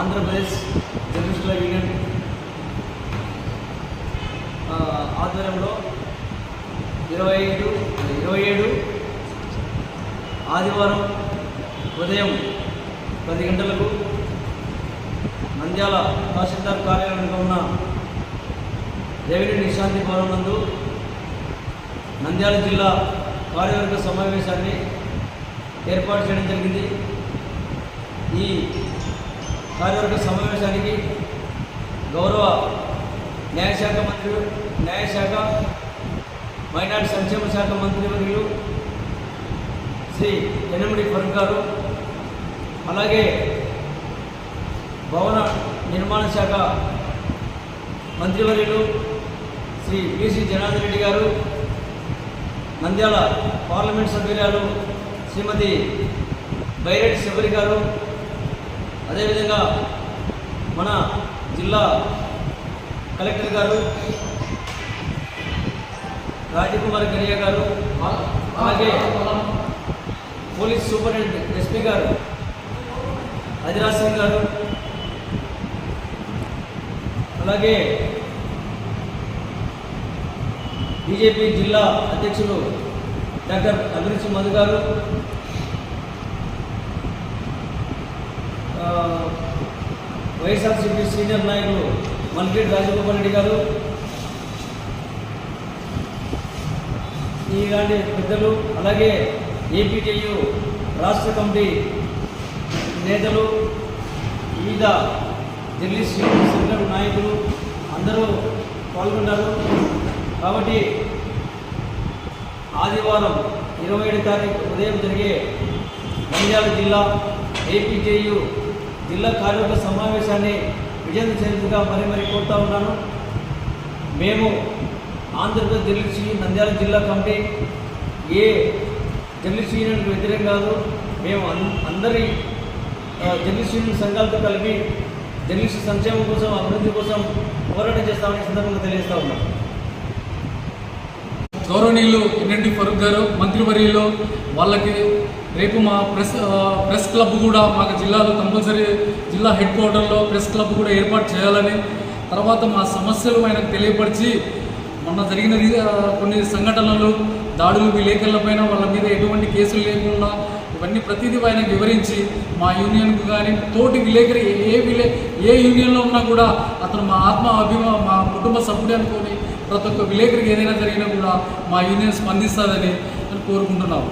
ఆంధ్రప్రదేశ్ జర్నలిస్టుల యూనియన్ ఆధ్వర్యంలో ఇరవై ఐదు ఇరవై ఏడు ఆదివారం ఉదయం పది గంటలకు నంద్యాల తహసీల్దార్ కార్యాలయంలో ఉన్న రెవెన్యూ నిశాంతి భవనం నందు నంద్యాల జిల్లా కార్యవర్గ సమావేశాన్ని ఏర్పాటు చేయడం జరిగింది. ఈ కార్యవర్గ సమావేశానికి గౌరవ న్యాయశాఖ మంత్రి న్యాయశాఖ మైనార్టీ సంక్షేమ శాఖ మంత్రివర్యులు శ్రీ ఎనమిడి ఫరూక్ గారు అలాగే భవన నిర్మాణ శాఖ మంత్రివర్యులు శ్రీ పిసి జనార్దన్ రెడ్డి గారు నంద్యాల పార్లమెంట్ సభ్యురాలు శ్రీమతి బైరెడ్డి శబరి గారు అదేవిధంగా మన జిల్లా కలెక్టర్ గారు రాజకుమార్ గడియ గారు అలాగే పోలీస్ సూపరింటెండెంట్ ఎస్పీ గారు అజిరాజ్ సింగ్ గారు అలాగే బీజేపీ జిల్లా అధ్యక్షులు డాక్టర్ అభిరుచి మధు గారు వైఎస్ఆర్సీపీ సీనియర్ నాయకులు మల్కిరెడ్డి రాజగోపాల్ రెడ్డి గారు ఇలాంటి పెద్దలు అలాగే ఏపీటీయు రాష్ట్ర కమిటీ నేతలు వివిధ ఢిల్లీ సెంటర్ నాయకులు అందరూ పాల్గొన్నారు. కాబట్టి ఆదివారం ఇరవై ఏడు తారీఖు ఉదయం జరిగే నంద్యాల జిల్లా ఏపీజేయు జిల్లా కార్యవర్గ సమావేశాన్ని విజయం చేసేందుగా మరి మరి కోరుతా ఉన్నాను. మేము ఆంధ్రప్రదేశ్ జర్నలిస్ట్ నంద్యాల జిల్లా కమిటీ ఏ జర్నలిస్ట్ యూనియన్కి వ్యతిరేకం కాదు మేము అందరి ఆ, జర్నలిస్ట్ యూనియన్ సంఘాలతో కలిపి జర్నలిస్ట్ సంక్షేమం కోసం అభివృద్ధి కోసం పోరాటం చేస్తామని సందర్భంగా తెలియజేస్తా ఉన్నాం. గౌరవనీయులు ఎన్ఎండి ఫరూక్ గారు మంత్రివర్యులు వాళ్ళకి రేపు మా ప్రెస్ ప్రెస్ క్లబ్ కూడా మాకు జిల్లాలో కంపల్సరీ జిల్లా హెడ్ క్వార్టర్లో ప్రెస్ క్లబ్ కూడా ఏర్పాటు చేయాలని తర్వాత మా సమస్యలు ఆయనకు తెలియపరిచి మొన్న జరిగిన కొన్ని సంఘటనలు దాడులు విలేకరులపైన వాళ్ళ మీద ఎటువంటి కేసులు లేకుండా ఇవన్నీ ప్రతిదీ ఆయనకు వివరించి మా యూనియన్కు కానీ తోటి విలేకరి ఏ- విలే ఏ యూనియన్లో ఉన్నా కూడా అతను మా ఆత్మ అభిమా మా కుటుంబ సభ్యుడు అనుకొని ప్రతి ఒక్క విలేకరికి ఏదైనా జరిగినా కూడా మా యూనియన్ స్పందిస్తుందని నేను కోరుకుంటున్నాము.